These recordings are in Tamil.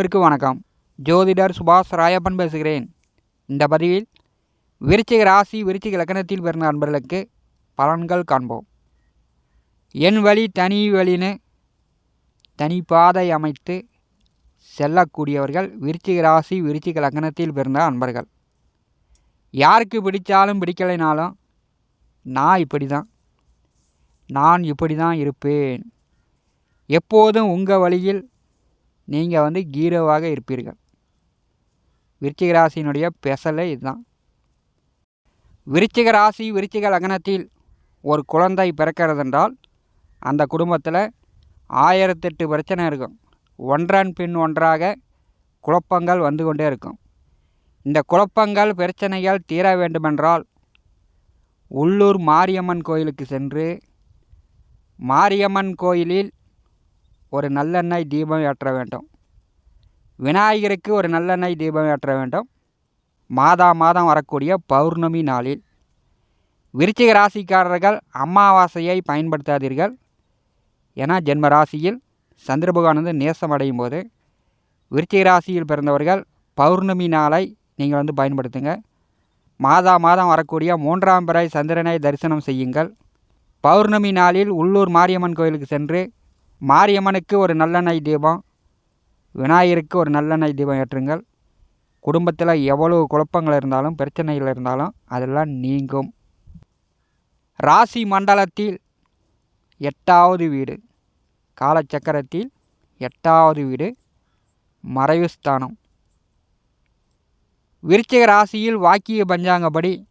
அனைவருக்கு வணக்கம். ஜோதிடர் சுபாஷ் ராயப்பன் பேசுகிறேன். இந்த பதிவில் விருச்சிக ராசி விருச்சிக லக்கணத்தில் பிறந்த நண்பர்களுக்கு பலன்கள் காண்போம். என் வழி தனி வழின்னு தனி பாதை அமைத்து செல்லக்கூடியவர்கள் விருச்சிக ராசி விருச்சிக லக்கணத்தில் பிறந்த நண்பர்கள். யாருக்கு பிடித்தாலும் பிடிக்கலைனாலும் நான் இப்படி தான் நான் இப்படி தான் இருப்பேன். எப்போதும் உங்கள் வழியில் நீங்கள் வந்து ஹீரோவாக இருப்பீர்கள். விருச்சிக ராசியினுடைய பெசலே இதுதான். விருச்சிக ராசி விருச்சிக லக்னத்தில் ஒரு குழந்தை பிறக்கிறதென்றால் அந்த குடும்பத்தில் ஆயிரத்தெட்டு பிரச்சனை இருக்கும். ஒன்றன் பின் ஒன்றாக குழப்பங்கள் வந்து கொண்டே இருக்கும். இந்த குழப்பங்கள் பிரச்சனைகள் தீர வேண்டுமென்றால் உள்ளூர் மாரியம்மன் கோயிலுக்கு சென்று மாரியம்மன் கோயிலில் ஒரு நல்லெண்ணெய் தீபம் ஏற்ற வேண்டும். விநாயகருக்கு ஒரு நல்லெண்ணெய் தீபம் ஏற்ற வேண்டும். மாதா மாதம் வரக்கூடிய பௌர்ணமி நாளில். விருச்சிக ராசிக்காரர்கள் அமாவாசையை பயன்படுத்தாதீர்கள். ஏன்னா ஜென்ம ராசியில் சந்திர பகவான் வந்து நேசம் அடையும் போது விருச்சிக ராசியில் பிறந்தவர்கள் பௌர்ணமி நாளை நீங்கள் வந்து பயன்படுத்துங்க. மாதா மாதம் வரக்கூடிய மூன்றாம் பிறை சந்திரனை தரிசனம் செய்யுங்கள். பௌர்ணமி நாளில் உள்ளூர் மாரியம்மன் கோயிலுக்கு சென்று மாரியம்மனுக்கு ஒரு நல்லெண்ணெய் தீபம் விநாயகருக்கு ஒரு நல்லெண்ணெய் தீபம் ஏற்றுங்கள். குடும்பத்தில் எவ்வளவு குழப்பங்கள் இருந்தாலும் பிரச்சனைகள் இருந்தாலும் அதெல்லாம் நீங்கும். ராசி மண்டலத்தில் எட்டாவது வீடு. காலச்சக்கரத்தில் எட்டாவது வீடு. மறைவு ஸ்தானம். விருச்சிக ராசியில் வாக்கிய பஞ்சாங்கப்படி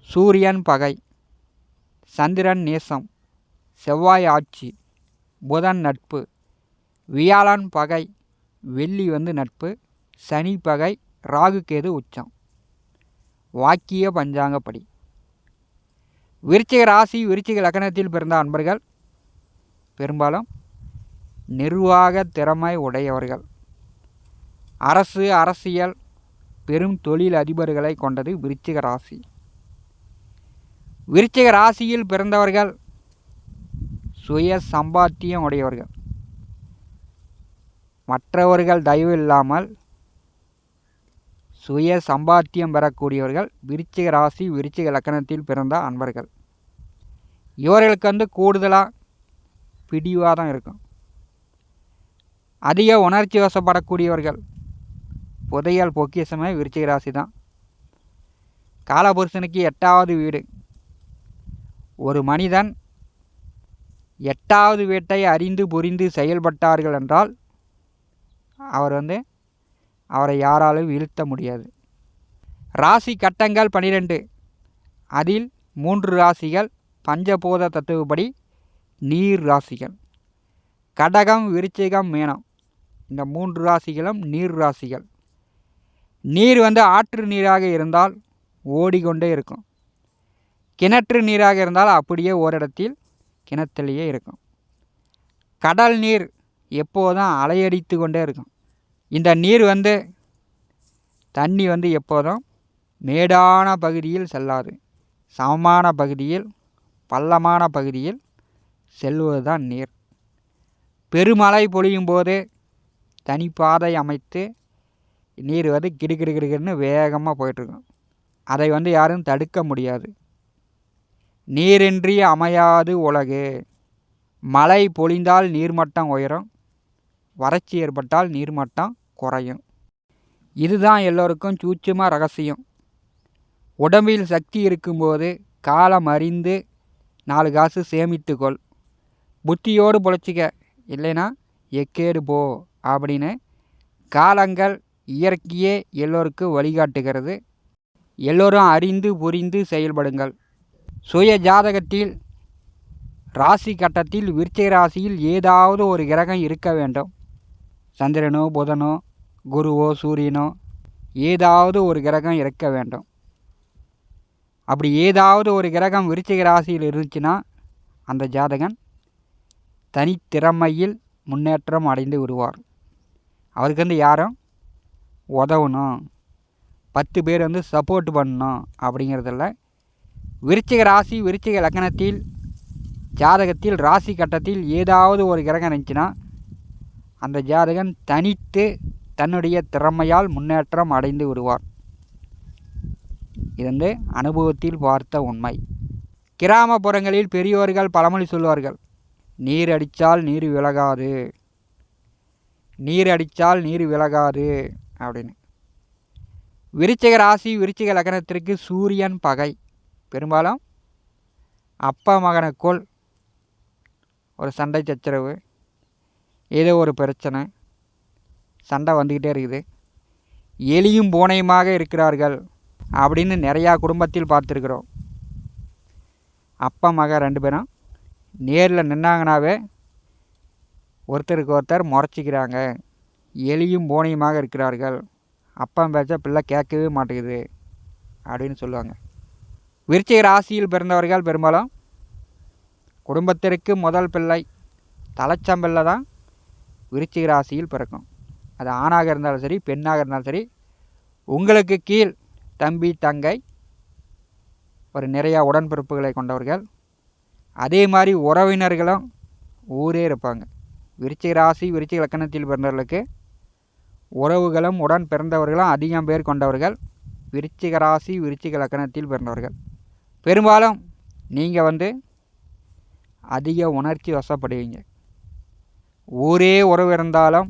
சூரியன் பகை சந்திரன் நேசம் செவ்வாய் ஆட்சி. புதன் நட்பு வியாழன் பகை வெள்ளி வந்து நட்பு சனி பகை ராகு கேது உச்சம். வாக்கிய பஞ்சாங்கப்படி. விருச்சிக ராசி விருச்சிக லக்கணத்தில் பிறந்த அன்பர்கள் பெரும்பாலும் நிர்வாக திறமை உடையவர்கள். அரசு அரசியல் பெரும் தொழில் அதிபர்களை கொண்டது விருச்சிக ராசி. விருச்சிக ராசியில் பிறந்தவர்கள் சுய சம்பாத்தியம் உடையவர்கள். மற்றவர்கள் தயவு இல்லாமல் சுய சம்பாத்தியம் பெறக்கூடியவர்கள் விருச்சிக ராசி விருச்சிக லக்கணத்தில் பிறந்த அன்பர்கள். இவர்களுக்கு வந்து கூடுதலாக பிடிவாதம் இருக்கும். அதிக உணர்ச்சி வசப்படக்கூடியவர்கள். புதையல் பொக்கியசமே விருச்சிக ராசி தான் காலபுருஷனுக்கு எட்டாவது வீடு. ஒரு மனிதன் எட்டாவது வீட்டை அறிந்து புரிந்து செயல்பட்டார்கள் என்றால் அவர் வந்து அவரை யாராலும் வீழ்த்த முடியாது. ராசி கட்டங்கள் பனிரெண்டு. அதில் மூன்று ராசிகள் பஞ்சபூத தத்துவப்படி நீர் ராசிகள். கடகம் விருச்சிகம் மீனம். இந்த மூன்று ராசிகளும் நீர் ராசிகள். நீர் வந்து ஆற்று நீராக இருந்தால் ஓடிக்கொண்டே இருக்கும். கிணற்று நீராக இருந்தால் அப்படியே ஓரிடத்தில் கிணத்துலேயே இருக்கும். கடல் நீர் எப்போதும் அலையடித்து கொண்டே இருக்கும். இந்த நீர் வந்து தண்ணி வந்து எப்போதும் மேடான பகுதியில் செல்லாது. சமமான பகுதியில் பள்ளமான பகுதியில் செல்வது தான் நீர். பெருமழை பொழியும் போது தனிப்பாதை அமைத்து நீர் வந்து கிடுகிடுகிடுகிடுன்னு வேகமாக போயிட்டுருக்கும் அதை வந்து யாரும் தடுக்க முடியாது. நீரின்றி அமையாது உலகு. மழை பொழிந்தால் நீர்மட்டம் உயரும் வறட்சி ஏற்பட்டால் நீர்மட்டம் குறையும். இதுதான் எல்லோருக்கும் சூட்சுமாக ரகசியம். உடம்பில் சக்தி இருக்கும்போது காலம் அறிந்து நாலு காசு சேமித்துக்கொள் புத்தியோடு பொழைச்சிக்க இல்லைன்னா எக்கேடு போ அப்படின்னு காலங்கள் இயற்கையே எல்லோருக்கும் வழிகாட்டுகிறது. எல்லோரும் அறிந்து புரிந்து செயல்படுங்கள். சுய ஜாதகத்தில் ராசி கட்டத்தில் விருச்சிக ராசியில் ஏதாவது ஒரு கிரகம் இருக்க வேண்டும். சந்திரனோ புதனோ குருவோ சூரியனோ ஏதாவது ஒரு கிரகம் இருக்க வேண்டும். அப்படி ஏதாவது ஒரு கிரகம் விருச்சிக ராசியில் இருந்துச்சுன்னா அந்த ஜாதகன் தனித்திறமையில் முன்னேற்றம் அடைந்து விடுவார். அவருக்கு வந்து யாரும் உதவணும். பத்து பேர் வந்து சப்போர்ட் பண்ணணும் அப்படிங்கிறதில்ல. விருச்சிக ராசி விருச்சிக லக்கணத்தில் ஜாதகத்தில் ராசி கட்டத்தில் ஏதாவது ஒரு கிரகம் இருந்துச்சுன்னா அந்த ஜாதகன் தனித்து தன்னுடைய திறமையால் முன்னேற்றம் அடைந்து விடுவார். இது வந்து அனுபவத்தில் பார்த்த உண்மை. கிராமப்புறங்களில் பெரியோர்கள் பழமொழி சொல்வார்கள் நீர் அடித்தால் நீர் விலகாது. நீர் அடித்தால் நீர் விலகாது அப்படின்னு. விருச்சிக ராசி விருச்சிக லக்னத்திற்கு சூரியன் பகை. பெரும்பாலும் அப்பா மகனுக்குள் ஒரு சண்டை சச்சரவு ஏதோ ஒரு பிரச்சனை சண்டை வந்துக்கிட்டே இருக்குது. எலியும் பூனையுமாக இருக்கிறார்கள் அப்படின்னு நிறையா குடும்பத்தில் பார்த்துருக்குறோம். அப்பா மகன் ரெண்டு பேரும் நேரில் நின்னாங்கனாவே ஒருத்தருக்கு ஒருத்தர் முறைச்சிக்கிறாங்க. எலியும் பூனையுமாக இருக்கிறார்கள். அப்பா பேச்ச பிள்ளை கேட்கவே மாட்டேங்குது அப்படின்னு சொல்லுவாங்க. விருச்சிக ராசியில் பிறந்தவர்கள் பெரும்பாலும் குடும்பத்திற்கு முதல் பிள்ளை தலைச்சம்பிள்ளை தான் விருச்சிக ராசியில் பிறக்கும். அது ஆணாக இருந்தாலும் சரி பெண்ணாக இருந்தாலும் சரி உங்களுக்கு கீழ் தம்பி தங்கை ஒரு நிறையா உடன்பிறப்புகளை கொண்டவர்கள். அதே மாதிரி உறவினர்களும் ஊரே இருப்பாங்க. விருச்சிக ராசி விருச்சிக லக்கணத்தில் பிறந்தவர்களுக்கு உறவுகளும் உடன் பிறந்தவர்களும் அதிகம் பேர் கொண்டவர்கள் விருச்சிக ராசி விருச்சிக லக்கணத்தில் பிறந்தவர்கள். பெரும்பாலும் நீங்கள் வந்து அதிக உணர்ச்சி வசப்படுவீங்க. ஊரே உறவு இருந்தாலும்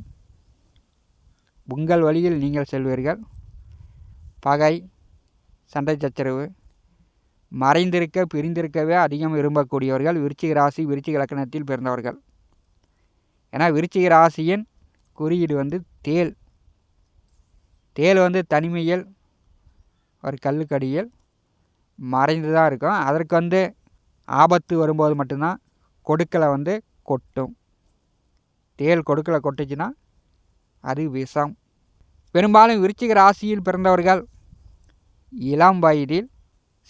உங்கள் வழியில் நீங்கள் செல்வீர்கள். பகை சண்டை சச்சரவு மறைந்திருக்க பிரிந்திருக்கவே அதிகம் விரும்பக்கூடியவர்கள் விருச்சிக ராசி விருச்சிக இலக்கணத்தில் பிறந்தவர்கள். ஏன்னா விருச்சிக ராசியின் குறியீடு வந்து தேல் தேல் வந்து தனிமையில் ஒரு கல்லுக்கடியில் மறைந்து தான் இருக்கும். அதற்கு வந்து ஆபத்து வரும்போது மட்டும்தான் கொடுக்கலை வந்து கொட்டும். தேல் கொடுக்கலை கொட்டுச்சுன்னா அது விஷம். பெரும்பாலும் விருச்சிக ராசியில் பிறந்தவர்கள் இளம் வயதில்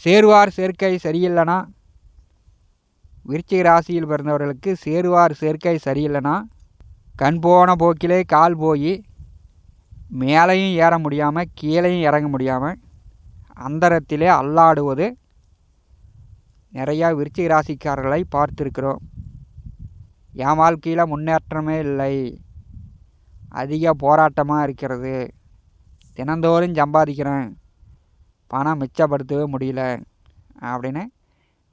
சேருவார் சேர்க்கை சரியில்லைனா விருச்சிக ராசியில் பிறந்தவர்களுக்கு சேருவார் சேர்க்கை சரியில்லைனா கண் போன போக்கிலே கால் போய் மேலேயும் ஏற முடியாமல் கீழேயும் இறங்க முடியாமல் அந்தரத்திலே அல்லாடுவது. நிறையா விருச்சிக ராசிக்காரர்களை பார்த்துருக்குறோம். என் வாழ்க்கையில் முன்னேற்றமே இல்லை. அதிக போராட்டமாக இருக்கிறது. தினந்தோறும் சம்பாதிக்கிறேன். பணம் மிச்சப்படுத்தவே முடியல. அப்படின்னு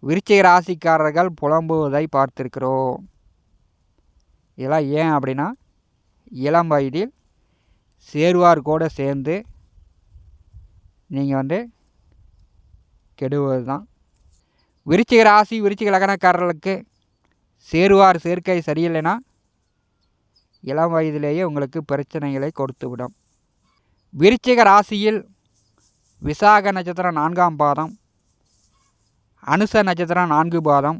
விருச்சிக ராசிக்காரர்கள் புலம்புவதை பார்த்துருக்குறோம். இதெல்லாம் ஏன் அப்படின்னா இளம் வயதில் சேருவார் கூட சேர்ந்து நீங்கள் வந்து கெடுவது தான் விருச்சிக ராசி விருச்சிக லக்னக்காரர்களுக்கு சேருவார் சேர்க்கை சரியில்லைன்னா இளம் வயதிலேயே உங்களுக்கு பிரச்சனைகளை கொடுத்து விடும் விருச்சிக ராசியில் விசாக நட்சத்திரம் நான்காம் பாதம் அனுச நட்சத்திரம் நான்கு பாதம்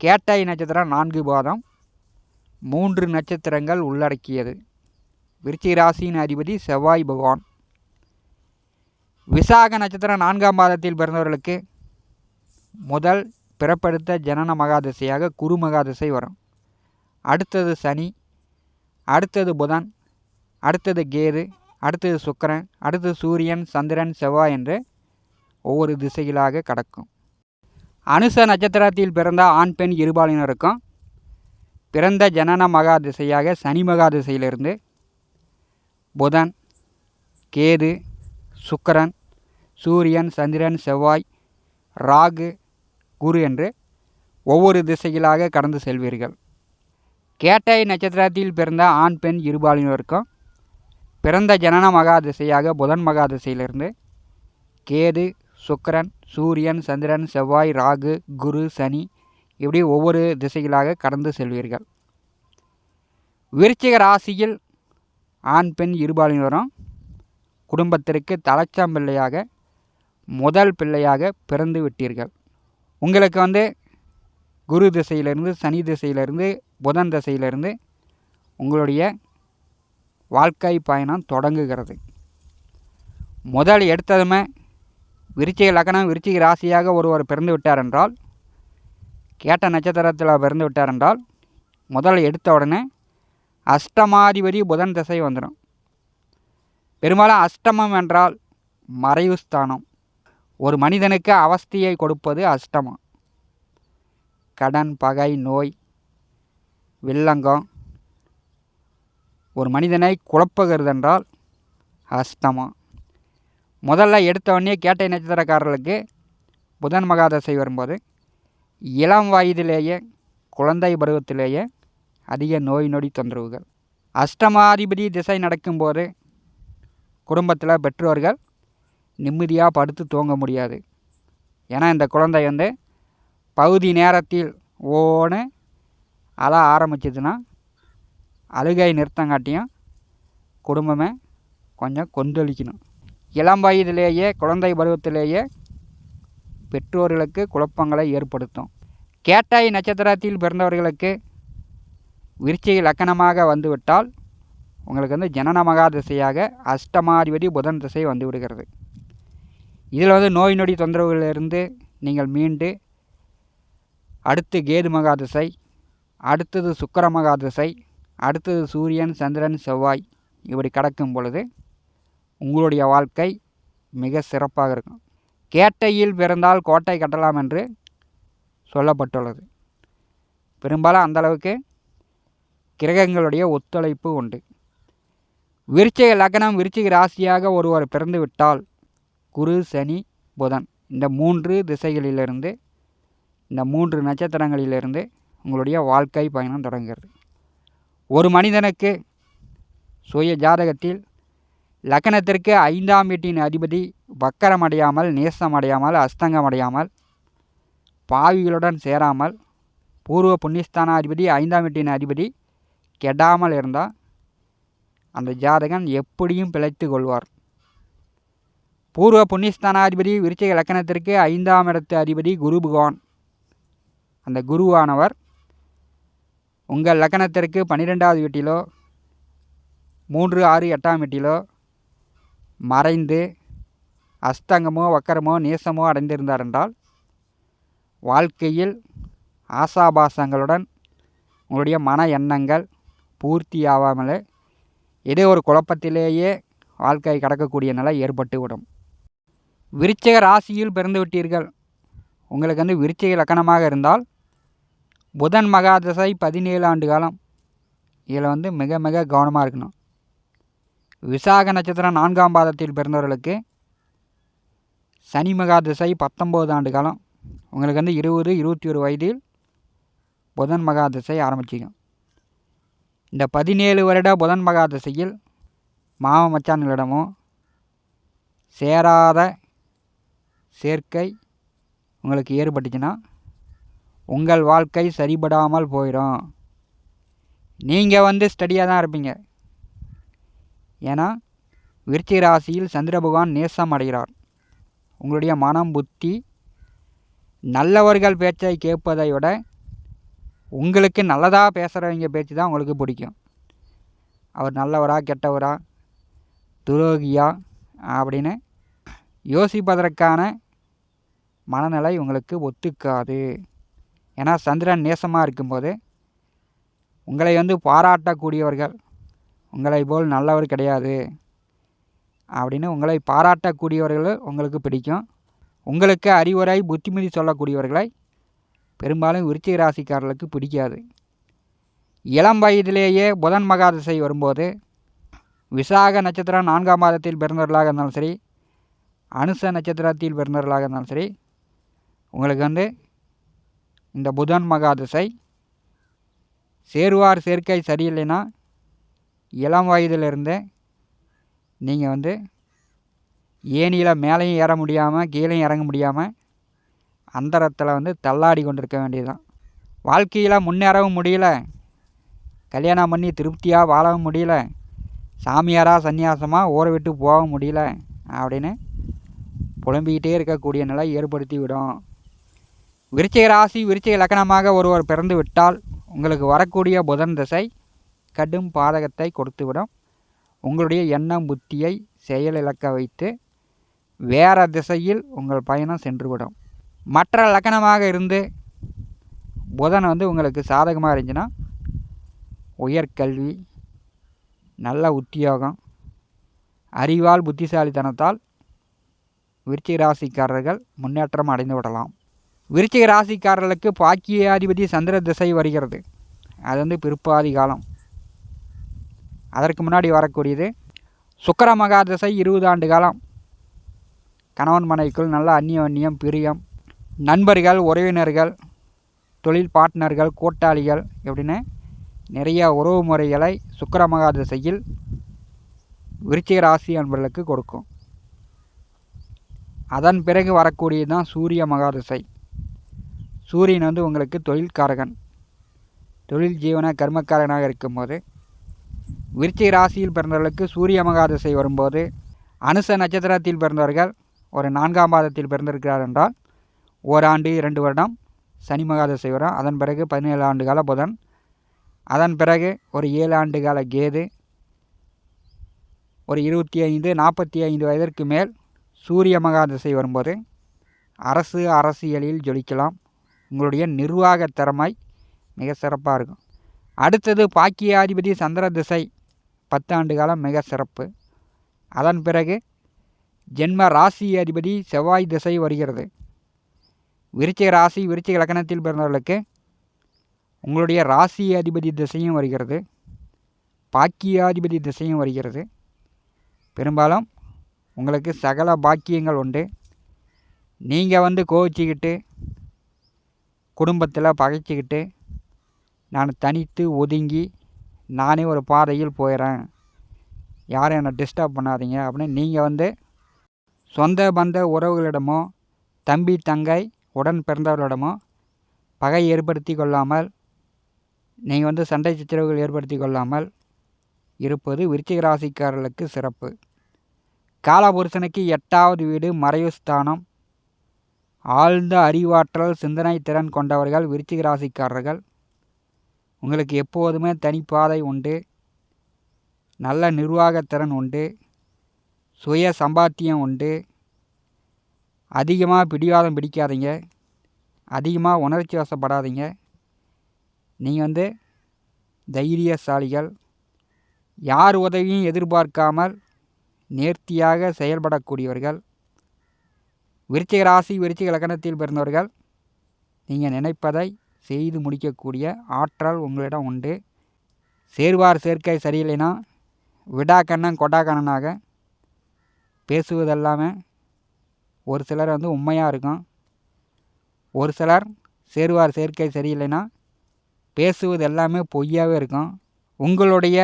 கேட்டை நட்சத்திரம் நான்கு பாதம் மூன்று நட்சத்திரங்கள் உள்ளடக்கியது. விருச்சிக ராசியின் அதிபதி செவ்வாய் பகவான். விசாக நட்சத்திரம் நான்காம் மாதத்தில் பிறந்தவர்களுக்கு முதல் பிறப்படுத்த ஜனன மகாதசையாக குரு மகாதசை வரும். அடுத்தது சனி அடுத்தது புதன் அடுத்தது கேது அடுத்தது சுக்கரன் அடுத்தது சூரியன் சந்திரன் செவ்வாய் என்று ஒவ்வொரு திசைகளாக கடக்கும். அனுச நட்சத்திரத்தில் பிறந்த ஆண் பெண் இருபாலினருக்கும் பிறந்த ஜனன மகா திசையாக சனி மகா திசையிலிருந்து புதன் கேது சுக்கரன் சூரியன் சந்திரன் செவ்வாய் ராகு குரு என்று ஒவ்வொரு திசைகளாக கடந்து செல்வீர்கள். கேட்டை நட்சத்திரத்தில் பிறந்த ஆண் பெண் இருபாலினருக்கும் பிறந்த ஜனன மகா திசையாக புதன் மகா திசையிலிருந்து கேது சுக்கரன் சூரியன் சந்திரன் செவ்வாய் ராகு குரு சனி இப்படி ஒவ்வொரு திசைகளாக கடந்து செல்வீர்கள். விருச்சிக ராசியில் ஆண் பெண் இருபாலினரும் குடும்பத்திற்கு தலைச்சாம்பிள்ளையாக முதல் பிள்ளையாக பிறந்து விட்டீர்கள். உங்களுக்கு வந்து குரு திசையிலிருந்து சனி திசையிலிருந்து புதன் திசையிலிருந்து உங்களுடைய வாழ்க்கை பயணம் தொடங்குகிறது. முதல் எடுத்ததுமே விருச்சிக லக்னம் விருச்சிக ராசியாக ஒருவர் பிறந்து விட்டார் என்றால் கேட்ட நட்சத்திரத்தில் பிறந்து விட்டார் என்றால் முதல் எடுத்த உடனே அஷ்டமாதிபதி புதன் திசை வந்துடும். பெரும்பாலும் அஷ்டமம் என்றால் மறைவு ஸ்தானம் ஒரு மனிதனுக்கு அவஸ்தியை கொடுப்பது அஷ்டமம். கடன் பகை நோய் வில்லங்கம். ஒரு மனிதனை குழப்புகிறதென்றால் அஷ்டமம். முதல்ல எடுத்தவொடனே கேட்டை நட்சத்திரக்காரர்களுக்கு புதன் மகாதசை வரும்போது இளம் வயதிலேயே குழந்தை பருவத்திலேயே அதிக நோய் நொடி தொந்தரவுகள். அஷ்டமாதிபதி திசை நடக்கும்போது குடும்பத்தில் பெற்றோர்கள் நிம்மதியாக படுத்து தூங்க முடியாது. ஏன்னா இந்த குழந்தை வந்து பகுதி நேரத்தில் ஓன்னு அழ ஆரம்பிச்சதுன்னா அழுகை நிறுத்தங்காட்டியும் குடும்பமே கொஞ்சம் கொந்தளிக்கணும். இளம் வயதிலேயே குழந்தை பருவத்திலேயே பெற்றோர்களுக்கு குழப்பங்களை ஏற்படுத்தும். கேட்டாய் நட்சத்திரத்தில் பிறந்தவர்களுக்கு விருச்சிகை லக்கணமாக வந்துவிட்டால் உங்களுக்கு வந்து ஜனன மகா திசையாக அஷ்டமாதிபதி புதன் திசை வந்து விடுகிறது. இதில் வந்து நோய் நொடி தொந்தரவுகளிலிருந்து நீங்கள் மீண்டு அடுத்து கேது மகாதிசை அடுத்தது சுக்கர மகாதிசை அடுத்தது சூரியன் சந்திரன் செவ்வாய் இப்படி கடக்கும் பொழுது உங்களுடைய வாழ்க்கை மிக சிறப்பாக இருக்கும். கேட்டையில் பிறந்தால் கோட்டை கட்டலாம் என்று சொல்லப்பட்டுள்ளது. பெரும்பாலும் அந்தளவுக்கு கிரகங்களுடைய ஒத்துழைப்பு உண்டு. விருச்சிக லக்னம் விருச்சிக ராசியாக ஒருவர் பிறந்துவிட்டால் குரு சனி புதன். இந்த மூன்று திசைகளிலிருந்து இந்த மூன்று நட்சத்திரங்களிலிருந்து உங்களுடைய வாழ்க்கை பயணம் தொடங்குகிறது. ஒரு மனிதனுக்கு சுய ஜாதகத்தில் லக்கணத்திற்கு ஐந்தாம் வீட்டின் அதிபதி வக்கரமடையாமல் நேசமடையாமல் அஸ்தங்கமடையாமல் பாவிகளுடன் சேராமல் பூர்வ புண்ணியஸ்தான அதிபதி ஐந்தாம் வீட்டின் அதிபதி கெடாமல் இருந்தால் அந்த ஜாதகன் எப்படியும் பிழைத்து கொள்வார். பூர்வ புண்ணியஸ்தானாதிபதி விருச்சிக லக்கணத்திற்கு ஐந்தாம் இடத்து அதிபதி குரு பகவான். அந்த குருவானவர் உங்கள் லக்கணத்திற்கு பன்னிரெண்டாவது வீட்டிலோ மூன்று ஆறு எட்டாம் வீட்டிலோ மறைந்து அஸ்தங்கமோ வக்கரமோ நேசமோ அடைந்திருந்தார் என்றால் வாழ்க்கையில் ஆசாபாசங்களுடன் உங்களுடைய மன எண்ணங்கள் பூர்த்தி ஆகாமலே ஏதோ ஒரு குழப்பத்திலேயே வாழ்க்கை கடக்கக்கூடிய நிலை ஏற்பட்டு விடும் விருச்சிக ராசியில் பிறந்து விட்டீர்கள். உங்களுக்கு வந்து விருச்சிக லக்கணமாக இருந்தால் புதன் மகாதசை பதினேழு ஆண்டு காலம். இதில் வந்து மிக மிக கவனமாக இருக்கணும். விசாக நட்சத்திரம் நான்காம் பாதத்தில் பிறந்தவர்களுக்கு சனி மகாதசை பத்தொம்போது ஆண்டு காலம். உங்களுக்கு வந்து இருபது இருபத்தி ஒரு வயதில் புதன் மகாதசை ஆரம்பிச்சிக்கும் இந்த பதினேழு வருட புதன் மகாதசையில் மாம மச்சான்களிடமும் சேராத சேர்க்கை உங்களுக்கு ஏற்பட்டுச்சுன்னா உங்கள் வாழ்க்கை சரிபடாமல் போயிடும். நீங்கள் வந்து ஸ்டடியாக தான் இருப்பீங்க. ஏன்னா விருச்சிக ராசியில் சந்திர பகவான் நேசம் அடைகிறார். உங்களுடைய மனம் புத்தி நல்லவர்கள் பேச்சை கேட்பதை விட உங்களுக்கு நல்லதாக பேசுகிறவங்க பேச்சு தான் உங்களுக்கு பிடிக்கும். அவர் நல்லவரா கெட்டவரா துரோகியா அப்படின்னு யோசிப்பதற்கான மனநிலை உங்களுக்கு ஒத்துக்காது. ஏன்னா சந்திரன் நேசமாக இருக்கும்போது உங்களை வந்து பாராட்டக்கூடியவர்கள் உங்களை போல் நல்லவர் கிடையாது. அப்படின்னு உங்களை பாராட்டக்கூடியவர்கள் உங்களுக்கு பிடிக்கும். உங்களுக்கு அறிவுரை புத்திமதி சொல்லக்கூடியவர்களை பெரும்பாலும் விருச்சிக ராசிக்காரர்களுக்கு பிடிக்காது. இளம் வயதிலேயே புதன் மகாதசை வரும்போது விசாக நட்சத்திரம் நான்காம் மாதத்தில் பிறந்தவர்களாக இருந்தாலும் சரி அனுச நட்சத்திரத்தில் பிறந்தவர்களாக இருந்தாலும் சரி உங்களுக்கு வந்து இந்த புதன் மகாதசை சேருவார் சேர்க்கை சரியில்லைன்னா இளம் வயதிலிருந்தே நீங்கள் வந்து ஏனியில் மேலேயும் ஏற முடியாமல் கீழேயும் இறங்க முடியாமல் அந்தரத்தில் வந்து தள்ளாடி கொண்டிருக்க வேண்டியதுதான். வாழ்க்கையில் முன்னேறவும் முடியல. கல்யாணம் பண்ணி திருப்தியாக வாழவும் முடியல. சாமியாராக சன்னியாசமாக ஊரை விட்டு போக முடியல அப்படின்னு புலம்பிக்கிட்டே இருக்கக்கூடிய நிலை ஏற்படுத்தி விடும். விருச்சிக ராசி விருச்சிக லக்கணமாக ஒருவர் பிறந்து விட்டால் உங்களுக்கு வரக்கூடிய புதன் திசை கடும் பாதகத்தை கொடுத்துவிடும். உங்களுடைய எண்ணம் புத்தியை செயல் இழக்க வைத்து வேறு திசையில் உங்கள் பயணம் சென்றுவிடும். மற்ற லக்கணமாக இருந்து புதன் வந்து உங்களுக்கு சாதகமாக இருந்துச்சுன்னா உயர்கல்வி நல்ல உத்தியோகம் அறிவால் புத்திசாலித்தனத்தால் விருச்சிக ராசிக்காரர்கள் முன்னேற்றம் அடைந்து விடலாம். விருச்சிக ராசிக்காரர்களுக்கு பாக்கியாதிபதி சந்திர திசை வருகிறது. அது வந்து பிற்பாதி காலம். அதற்கு முன்னாடி வரக்கூடியது சுக்கர மகாதசை இருபது ஆண்டு காலம். கணவன் மனைவிக்குள் நல்ல அந்நியம் பிரியம். நண்பர்கள் உறவினர்கள் தொழில் பார்ட்னர்கள் கூட்டாளிகள் எப்படின்னு நிறைய உறவு முறைகளை சுக்கர மகாதசையில் விருச்சிக ராசி அன்பர்களுக்கு கொடுக்கும். அதன் பிறகு வரக்கூடியது தான் சூரிய மகாதசை சூரியன் வந்து உங்களுக்கு தொழில்காரகன். தொழில் ஜீவன கர்மக்காரனாக இருக்கும்போது விருச்சிக ராசியில் பிறந்தவர்களுக்கு சூரிய மகாதசை வரும்போது அனுச நட்சத்திரத்தில் பிறந்தவர்கள் ஒரு நான்காம் பாதத்தில் பிறந்திருக்கிறார் என்றால் ஓராண்டு இரண்டு வருடம் சனி மகாதசை வரும். அதன் பிறகு பதினேழு ஆண்டு கால புதன். அதன் பிறகு ஒரு ஏழு ஆண்டு கால கேது. ஒரு இருபத்தி ஐந்து நாற்பத்தி ஐந்து வயதிற்கு மேல் சூரிய மகாதசை வரும்போது அரசு அரசியலில் ஜொலிக்கலாம். உங்களுடைய நிர்வாக திறமை மிக சிறப்பாக இருக்கும். அடுத்தது பாக்கியாதிபதி சந்திர திசை பத்தாண்டு காலம் மிக சிறப்பு. அதன் பிறகு ஜென்ம ராசி அதிபதி செவ்வாய் திசை வருகிறது. விருச்சிக ராசி விருச்சிக லக்கணத்தில் பிறந்தவர்களுக்கு உங்களுடைய ராசி அதிபதி திசையும் வருகிறது. பாக்கியாதிபதி திசையும் வருகிறது. பெரும்பாலும் உங்களுக்கு சகல பாக்கியங்கள் உண்டு. நீங்கள் வந்து கோவிச்சிக்கிட்டு குடும்பத்தில் பகைச்சிக்கிட்டு நான் தனித்து ஒதுங்கி நானே ஒரு பாதையில் போயிடறேன் யாரும் என்னை டிஸ்டர்ப் பண்ணாதீங்க. அப்படின்னு நீங்கள் வந்து சொந்த பந்த உறவுகளிடமோ தம்பி தங்கை உடன் பிறந்தவர்களிடமோ பகை ஏற்படுத்தி கொள்ளாமல் நீங்கள் வந்து சண்டை சச்சரவுகள் ஏற்படுத்தி கொள்ளாமல் இருப்பது விருச்சிக ராசிக்காரர்களுக்கு சிறப்பு. காலபுருஷனுக்கு எட்டாவது வீடு மறைவு ஸ்தானம். ஆழ்ந்த அறிவாற்றல் சிந்தனை திறன் கொண்டவர்கள் விருச்சிக ராசிக்காரர்கள் உங்களுக்கு எப்போதுமே தனிப்பாதை உண்டு. நல்ல நிர்வாகத்திறன் உண்டு. சுய சம்பாத்தியம் உண்டு. அதிகமாக பிடிவாதம் பிடிக்காதீங்க. அதிகமாக உணர்ச்சி வசப்படாதீங்க. நீங்கள் வந்து தைரியசாலிகள். யார் உதவியும் எதிர்பார்க்காமல் நேர்த்தியாக செயல்படக்கூடியவர்கள். விருச்சிக ராசி விருச்சிக லக்கணத்தில் பிறந்தவர்கள் நீங்கள் நினைப்பதை செய்து முடிக்கக்கூடிய ஆற்றல் உங்களிடம் உண்டு. சேர்வார் சேர்க்கை சரியில்லைன்னா விடாக்கண்ணன் கொடாக்கண்ணனாக பேசுவதெல்லாமே ஒரு சிலர் வந்து உண்மையாக இருக்கும். ஒரு சிலர் சேருவார் சேர்க்கை சரியில்லைன்னா பேசுவது எல்லாமே பொய்யாகவே இருக்கும். உங்களுடைய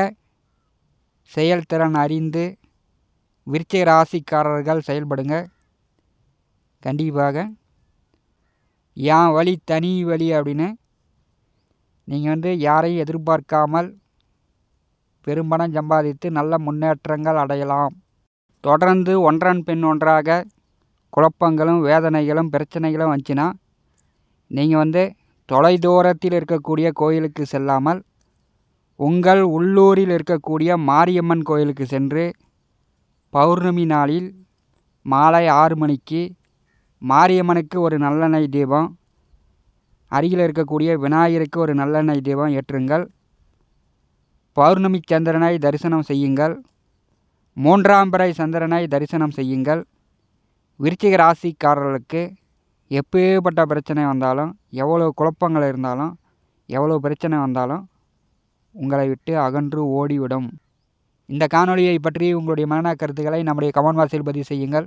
செயல்திறன் அறிந்து விருச்சிக ராசிக்காரர்கள் செயல்படுங்க. கண்டிப்பாக. என் வழி தனி வழி அப்படின்னு நீங்கள் வந்து யாரையும் எதிர்பார்க்காமல் பெரும்பணம் சம்பாதித்து நல்ல முன்னேற்றங்கள் அடையலாம். தொடர்ந்து ஒன்றன் பின் ஒன்றாக குழப்பங்களும் வேதனைகளும் பிரச்சனைகளும் வந்துச்சுன்னா நீங்கள் வந்து தொலைதூரத்தில் இருக்கக்கூடிய கோயிலுக்கு செல்லாமல் உங்கள் உள்ளூரில் இருக்கக்கூடிய மாரியம்மன் கோயிலுக்கு சென்று பௌர்ணமி நாளில் மாலை ஆறு மணிக்கு மாரியம்மனுக்கு ஒரு நல்லெண்ணெய் தீபம். அருகில் இருக்கக்கூடிய விநாயகருக்கு ஒரு நல்லெண்ணெய் தீபம் ஏற்றுங்கள். பௌர்ணமி சந்திரனை தரிசனம் செய்யுங்கள். மூன்றாம் பிறை சந்திரனை தரிசனம் செய்யுங்கள். விருச்சிக ராசிக்காரர்களுக்கு எப்பேற்பட்ட பிரச்சனை வந்தாலும் எவ்வளோ குழப்பங்கள் இருந்தாலும் எவ்வளோ பிரச்சனை வந்தாலும் உங்களை விட்டு அகன்று ஓடிவிடும். இந்த காணொலியை பற்றி உங்களுடைய மரண கருத்துக்களை நம்முடைய கமெண்ட் பாக்ஸில் பதிவு செய்யுங்கள்.